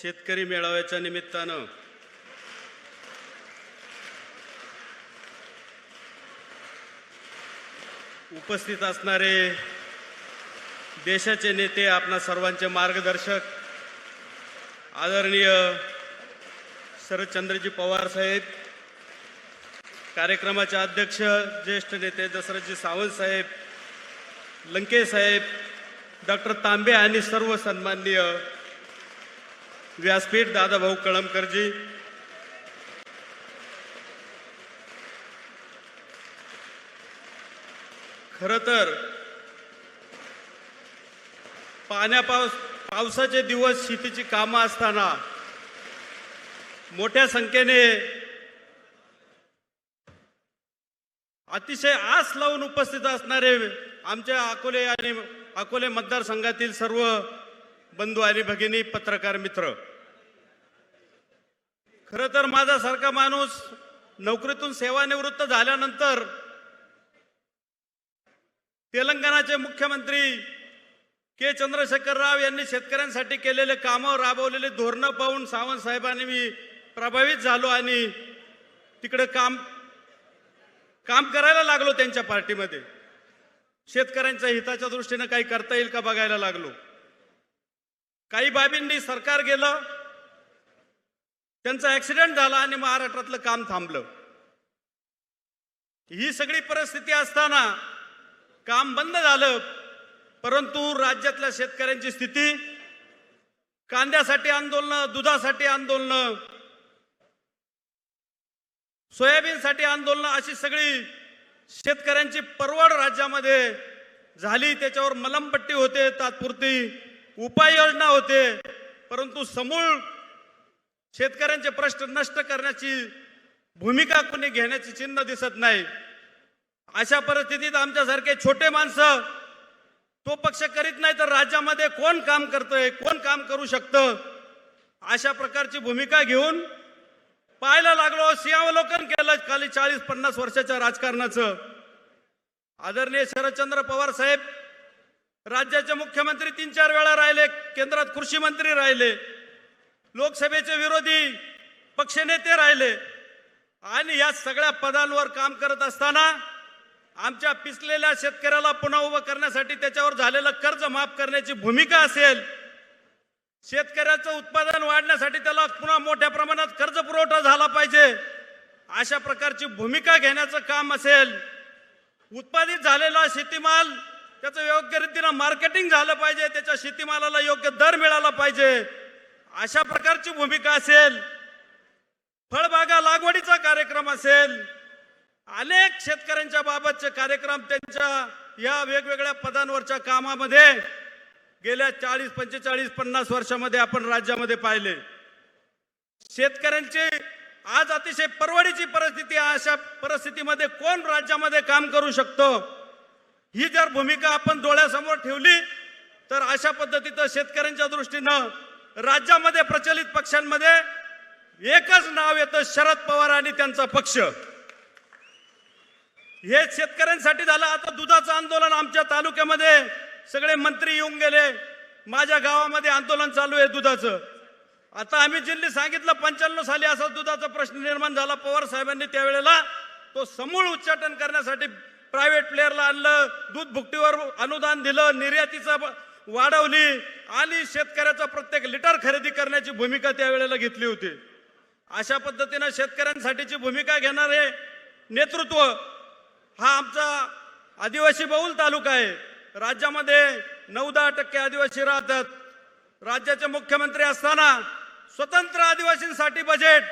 शेतकरी मेळाव्याच्या निमित्तानं. उपस्थित असणारे देशाचे नेते आपणा सर्वांचे मार्गदर्शक आदरणीय शरदचंद्रजी पवार साहेब कार्यक्रमाचे अध्यक्ष ज्येष्ठ नेते दशरथजी सावंत साहेब लंकेश साहेब डॉक्टर तांबे आणि सर्व सन्माननीय व्यासपीठ दादाभाऊ कळमकरजी. खरं तर पाण्या पावस पावसाचे दिवस शेतीची कामं असताना मोठ्या संख्येने अतिशय आस लावून उपस्थित असणारे आमच्या अकोले आणि अकोले मतदारसंघातील सर्व बंधू आणि भगिनी पत्रकार मित्र. खरं तर माझ्यासारखा माणूस नोकरीतून सेवानिवृत्त झाल्यानंतर तेलंगणाचे मुख्यमंत्री के चंद्रशेखर राव यांनी शेतकऱ्यांसाठी केलेले कामं राबवलेले धोरणं पाहून सावंत साहेबांनी मी प्रभावित झालो आणि तिकडे काम काम करायला लागलो त्यांच्या पार्टीमध्ये. शेतकऱ्यांच्या हिताच्या दृष्टीनं काही करता येईल का बघायला लागलो. काही बाबींनी सरकार गेलं त्यांचा ऍक्सिडेंट झाला आणि महाराष्ट्रातलं काम थांबलं. ही सगळी परिस्थिती असताना काम बंद झालं परंतु राज्यातल्या शेतकऱ्यांची स्थिती कांद्यासाठी आंदोलन दुधासाठी आंदोलन सोयाबीनसाठी आंदोलन अशी सगळी शेतकऱ्यांची परवड राज्यामध्ये झाली. त्याच्यावर मलमपट्टी होते तात्पुरती उपाययोजना होते परंतु समूळ शेतकऱ्यांचे प्रश्न नष्ट करण्याची भूमिका कोणी घेण्याची चिन्ह दिसत नाही. अशा परिस्थितीत आमच्यासारखे छोटे माणसं तो पक्ष करीत नाही तर राज्यामध्ये कोण काम करतोय कोण काम करू शकतं? अशा प्रकारची भूमिका घेऊन पाहायला लागलो सिंहावलोकन केलं खाली चाळीस पन्नास वर्षाच्या राजकारणाचं. आदरणीय शरदचंद्र पवार साहेब राज्याचे मुख्यमंत्री तीन चार वेळा राहिले केंद्रात कृषी मंत्री राहिले. लोकसभेचे विरोधी पक्षनेते राहिले आणि या सगळ्या पदांवर काम करत असताना आमच्या पिसलेल्या शेतकऱ्याला पुन्हा उभं करण्यासाठी त्याच्यावर झालेलं कर्ज माफ करण्याची भूमिका असेल शेतकऱ्याचं उत्पादन वाढण्यासाठी त्याला पुन्हा मोठ्या प्रमाणात कर्ज पुरवठा झाला पाहिजे अशा प्रकारची भूमिका घेण्याचं काम असेल. उत्पादित झालेला शेतीमाल त्याचं योग्य रीतीनं मार्केटिंग झालं पाहिजे त्याच्या शेतीमालाला योग्य दर मिळाला पाहिजे. अशा प्रकारची भूमिका असेल. फळबागा लागवडीचा कार्यक्रम असेल. अनेक शेतकऱ्यांच्या बाबतचे कार्यक्रम त्यांच्या या वेगवेगळ्या पदांवरच्या कामामध्ये गेल्या चाळीस पंचेचाळीस पन्नास वर्षामध्ये आपण राज्यामध्ये पाहिले. शेतकऱ्यांची आज अतिशय परवडीची परिस्थिती अशा परिस्थितीमध्ये कोण राज्यामध्ये काम करू शकतो? ही जर भूमिका आपण डोळ्यासमोर ठेवली तर अशा पद्धतीचं शेतकऱ्यांच्या दृष्टीनं राज्यामध्ये प्रचलित पक्षांमध्ये एकच नाव येतं शरद पवार आणि त्यांचा पक्ष. हे शेतकऱ्यांसाठी झालं. आता दुधाचं आंदोलन आमच्या तालुक्यामध्ये सगळे मंत्री येऊन गेले. माझ्या गावामध्ये आंदोलन चालू आहे दुधाचं. आता आम्ही जिल्ह्यात सांगितलं पंच्याण्णव साली असा दुधाचा प्रश्न निर्माण झाला. पवार साहेबांनी त्यावेळेला तो समूळ उच्चाटन करण्यासाठी प्रायव्हेट प्लेअरला आणलं. दूध भुकटीवर अनुदान दिलं. निर्यातीचं वाढवली आणि शेतकऱ्याचा प्रत्येक लिटर खरेदी करण्याची भूमिका त्यावेळेला घेतली होती. अशा पद्धतीनं शेतकऱ्यांसाठीची भूमिका घेणारे नेतृत्व हा आमचा आदिवासी बहुल तालुका आहे. राज्यामध्ये नऊ दहा टक्के आदिवासी राहतात. राज्याचे मुख्यमंत्री असताना स्वतंत्र आदिवासींसाठी बजेट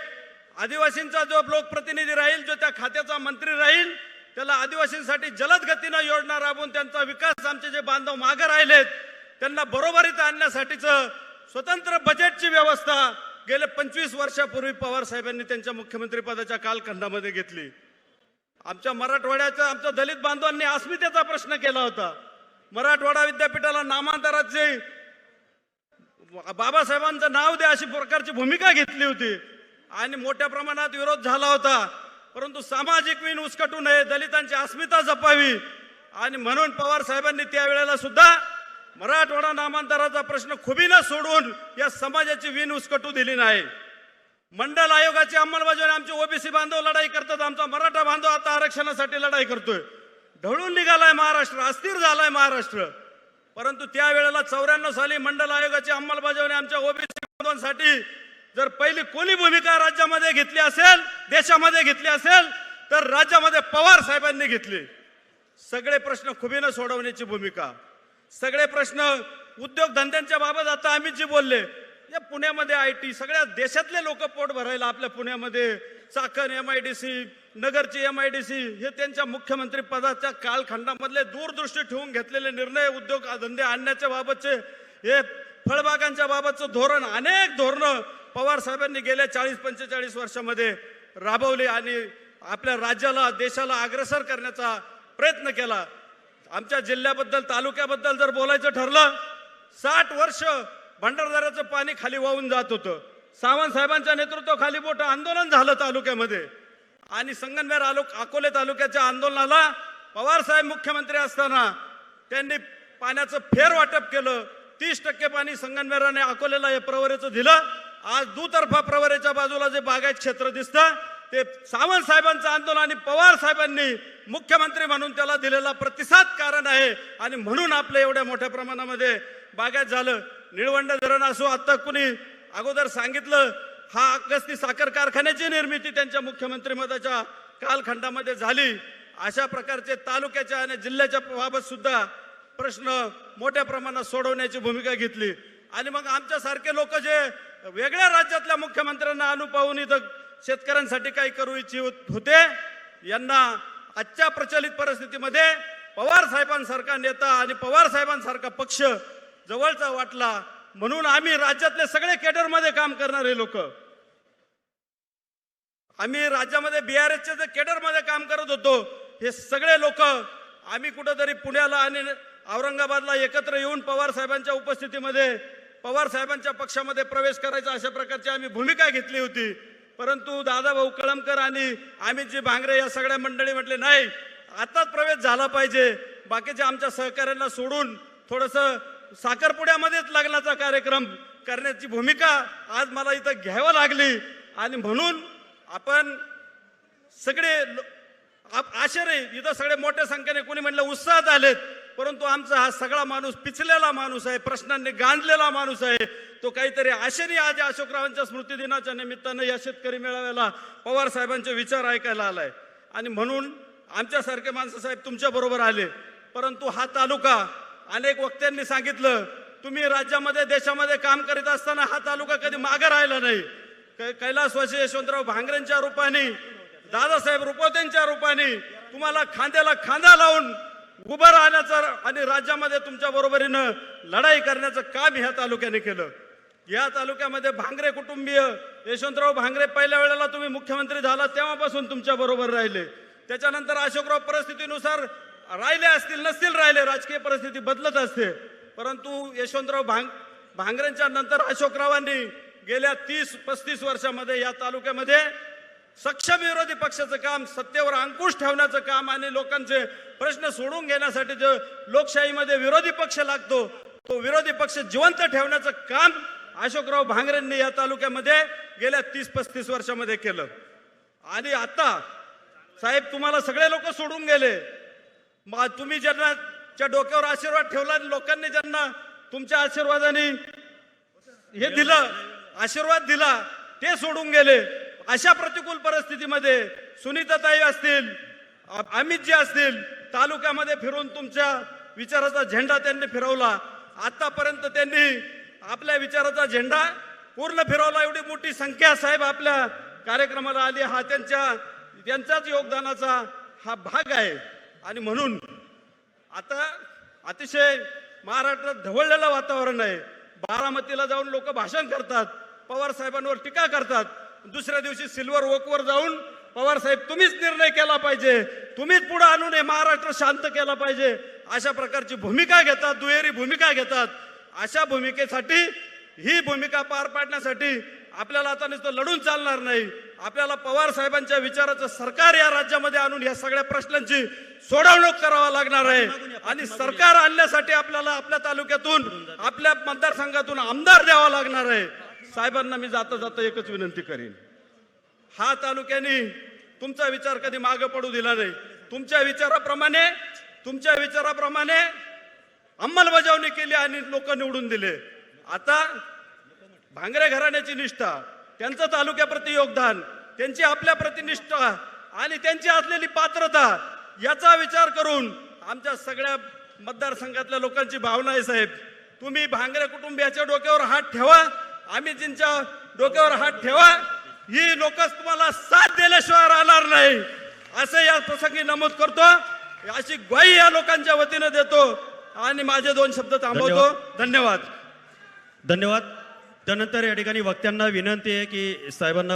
आदिवासींचा जो लोकप्रतिनिधी राहील जो त्या खात्याचा मंत्री राहील त्याला आदिवासींसाठी जलद गतीनं योजना राबवून त्यांचा विकास आमचे जे बांधव मागे राहिलेत त्यांना बरोबरीत आणण्यासाठीचं स्वतंत्र बजेटची व्यवस्था गेले पंचवीस वर्षापूर्वी पवार साहेबांनी त्यांच्या मुख्यमंत्रीपदाच्या कालखंडामध्ये घेतली. आमच्या मराठवाड्याचा आमच्या दलित बांधवांनी अस्मितेचा प्रश्न केला होता. मराठवाडा विद्यापीठाला नामांतराचे बाबासाहेबांचं नाव द्या अशी प्रकारची भूमिका घेतली होती. आणि मोठ्या प्रमाणात विरोध झाला होता. परंतु सामाजिक विण उचकटू नये दलितांची अस्मिता जपावी. आणि म्हणून पवार साहेबांनी त्यावेळेला सुद्धा मराठवाडा नामांतराचा प्रश्न खुबीनं सोडून या समाजाची विण उचकटू दिली नाही. मंडल आयोगाची अंमलबजावणी आमचे ओबीसी बांधव लढाई करतात आमचा मराठा बांधव आता आरक्षणासाठी लढाई करतोय. ढळून निघालाय महाराष्ट्र अस्थिर झालाय महाराष्ट्र. परंतु त्यावेळेला चौऱ्याण्णव साली मंडल आयोगाची अंमलबजावणी आमच्या ओबीसी बांधवांसाठी जर पहिली कोणी भूमिका राज्यामध्ये घेतली असेल देशामध्ये घेतली असेल तर राज्यामध्ये पवार साहेबांनी घेतली. सगळे प्रश्न खुबीनं सोडवण्याची भूमिका. सगळे प्रश्न उद्योगधंद्यांच्या बाबत आता आम्ही जे बोलले या पुण्यामध्ये आय टी सगळ्या देशातले लोक पोट भरायला आपल्या पुण्यामध्ये Chakan M I D C नगरची M I D C हे त्यांच्या मुख्यमंत्री पदाच्या कालखंडामधले दूरदृष्टी ठेवून घेतलेले निर्णय उद्योग धंदे आणण्याच्या बाबतचे हे फळबागांच्या बाबतचं धोरण अनेक धोरणं पवार साहेबांनी गेल्या चाळीस पंचेचाळीस वर्षामध्ये राबवली आणि आपल्या राज्याला देशाला अग्रसर करण्याचा प्रयत्न केला. आमच्या जिल्ह्याबद्दल तालुक्याबद्दल जर बोलायचं ठरलं साठ वर्ष भंडारदाराचं पाणी खाली वाहून जात होतं. सावंत साहेबांच्या नेतृत्वाखाली मोठं आंदोलन झालं तालुक्यामध्ये. आणि संगमनेर आलो अकोले तालुक्याच्या आंदोलनाला पवार साहेब मुख्यमंत्री असताना त्यांनी पाण्याचं फेर वाटप केलं. तीस टक्के पाणी संगमनेराने अकोलेला हे प्रवरेचं दिलं. आज दुतर्फा प्रवरेच्या बाजूला जे बागायत क्षेत्र दिसतं ते सावंत साहेबांचं आंदोलन आणि पवार साहेबांनी मुख्यमंत्री म्हणून त्याला दिलेला प्रतिसाद कारण आहे. आणि म्हणून आपलं एवढ्या मोठ्या प्रमाणामध्ये बागायत झालं. निळवंड धरण असो आता कुणी अगोदर सांगितलं हा अगस्ती साखर कारखान्याची निर्मिती त्यांच्या मुख्यमंत्री मदाच्या कालखंडामध्ये झाली. अशा प्रकारचे तालुक्याच्या आणि जिल्ह्याच्या बाबत सुद्धा प्रश्न मोठ्या प्रमाणात सोडवण्याची भूमिका घेतली. आणि मग आमच्यासारखे लोक जे वेगळ्या राज्यातल्या मुख्यमंत्र्यांना अनुपाहून इथं शेतकऱ्यांसाठी काही करू इच्छित होते. यांना आजच्या प्रचलित परिस्थितीमध्ये पवार साहेबांसारखा नेता आणि पवार साहेबांसारखा पक्ष जवळचा वाटला. म्हणून आम्ही राज्यातले सगळे केडरमध्ये काम करणारे लोक. आम्ही राज्यामध्ये बीआरएसचे जे केडरमध्ये काम करत होतो हे सगळे लोक आम्ही कुठंतरी पुण्याला आणि औरंगाबादला एकत्र येऊन पवार साहेबांच्या उपस्थितीमध्ये पवार साहेबांच्या पक्षामध्ये प्रवेश करायचा अशा प्रकारची आम्ही भूमिका घेतली होती. परंतु दादाभाऊ कळमकर आणि अमितजी भांगरे या सगळ्या मंडळी म्हटले नाही आताच प्रवेश झाला पाहिजे. बाकीच्या आमच्या सहकाऱ्यांना सोडून थोडंसं साखरपुड्यामध्येच लग्नाचा कार्यक्रम करण्याची भूमिका आज मला इथं घ्यावं लागली. आणि म्हणून आपण सगळे आप- आश्चर्य इथं सगळे मोठ्या संख्येने कोणी म्हणलं उत्साहात आलेत. परंतु आमचा हा सगळा माणूस पिचलेला माणूस आहे प्रश्नांनी गांजलेला माणूस आहे. तो काहीतरी आशेने आज अशोकरावांच्या स्मृतिदिनाच्या निमित्तानं या शेतकरी मेळाव्याला पवार साहेबांचे विचार ऐकायला आलाय. आणि म्हणून आमच्यासारखे माणसं साहेब तुमच्या बरोबर आले. परंतु हा तालुका अनेक वक्त्यांनी सांगितलं तुम्ही राज्यामध्ये देशामध्ये काम करीत असताना हा तालुका कधी मागे राहिला नाही. कै- कैलासवासी यशवंतराव भांगरेंच्या रूपाने दादासाहेब रुपवतेंच्या रूपाने तुम्हाला खांद्याला खांदा लावून उभं राहण्याचं आणि राज्यामध्ये तुमच्या बरोबरीनं लढाई करण्याचं काम ह्या तालुक्याने केलं. या तालुक्यामध्ये भांगरे कुटुंबीय यशवंतराव भांगरे पहिल्या वेळेला तुम्ही मुख्यमंत्री झाला तेव्हापासून तुमच्या बरोबर राहिले. त्याच्यानंतर अशोकराव परिस्थितीनुसार राहिले असतील नसतील राहिले राजकीय परिस्थिती बदलत असते. परंतु यशवंतराव भांग भांगरेंच्या नंतर अशोकरावांनी गेल्या तीस पस्तीस वर्षामध्ये या तालुक्यामध्ये सक्षम विरोधी पक्षाचं काम सत्तेवर अंकुश ठेवण्याचं काम आणि लोकांचे प्रश्न सोडून घेण्यासाठी जो लोकशाहीमध्ये विरोधी पक्ष लागतो तो विरोधी पक्ष जिवंत ठेवण्याचं काम अशोकराव भांगरेंनी या तालुक्यामध्ये गेल्या तीस पस्तीस वर्षामध्ये केलं. आणि आता साहेब तुम्हाला सगळे लोक सोडून गेले. मग तुम्ही ज्यांना च्या डोक्यावर आशीर्वाद ठेवला आणि लोकांनी ज्यांना तुमच्या आशीर्वादाने हे दिलं आशीर्वाद दिला ते सोडून गेले. अशा प्रतिकूल परिस्थितीमध्ये सुनीताताई असतील अमितजी असतील तालुक्यामध्ये फिरून तुमच्या विचाराचा झेंडा त्यांनी फिरवला. आतापर्यंत त्यांनी आपल्या विचाराचा झेंडा पूर्ण फिरवला. एवढी मोठी संख्या साहेब आपल्या कार्यक्रमाला आली. हा त्यांच्या त्यांचाच योगदानाचा हा भाग आहे. आणि म्हणून आता अतिशय महाराष्ट्रात ढवळलेलं वातावरण आहे. बारामतीला जाऊन लोक भाषण करतात. पवार साहेबांवर टीका करतात. दुसऱ्या दिवशी सिल्वर ओकवर जाऊन पवार साहेब तुम्हीच निर्णय केला पाहिजे. तुम्हीच पुढे आणून हे महाराष्ट्र शांत केला पाहिजे. अशा प्रकारची भूमिका घेतात दुहेरी भूमिका घेतात. अशा भूमिकेसाठी ही भूमिका पार पाडण्यासाठी आपल्याला आता नुसतं लढून चालणार नाही. आपल्याला पवार साहेबांच्या विचाराचं सरकार या राज्यामध्ये आणून या सगळ्या प्रश्नांची सोडवणूक करावा लागणार आहे. आणि सरकार आणण्यासाठी आपल्याला आपल्या तालुक्यातून आपल्या मतदारसंघातून आमदार द्यावा लागणार आहे. साहेबांना मी जाता जाता एकच विनंती करेन. हा तालुक्याने तुमचा विचार कधी मागे पडू दिला नाही. तुमच्या विचाराप्रमाणे तुमच्या विचाराप्रमाणे अंमलबजावणी केली आणि लोक निवडून दिले. आता भांगरे घराण्याची निष्ठा त्यांचं तालुक्याप्रती योगदान त्यांची आपल्या प्रतिनिष्ठा आणि त्यांची असलेली पात्रता याचा विचार करून आमच्या सगळ्या मतदारसंघातल्या लोकांची भावना आहे साहेब. तुम्ही भांगरे कुटुंबियाच्या डोक्यावर हात ठेवा. आम्ही त्यांच्या डोक्यावर हात ठेवा ही लोक तुम्हाला साथ दिल्याशिवाय राहणार नाही. असं या प्रसंगी नमूद करतो. अशी ग्वाही या लोकांच्या वतीनं देतो आणि माझे दोन शब्द थांबवतो. धन्यवाद. धन्यवाद. त्यानंतर या ठिकाणी वक्त्यांना विनंती आहे की साहेबांना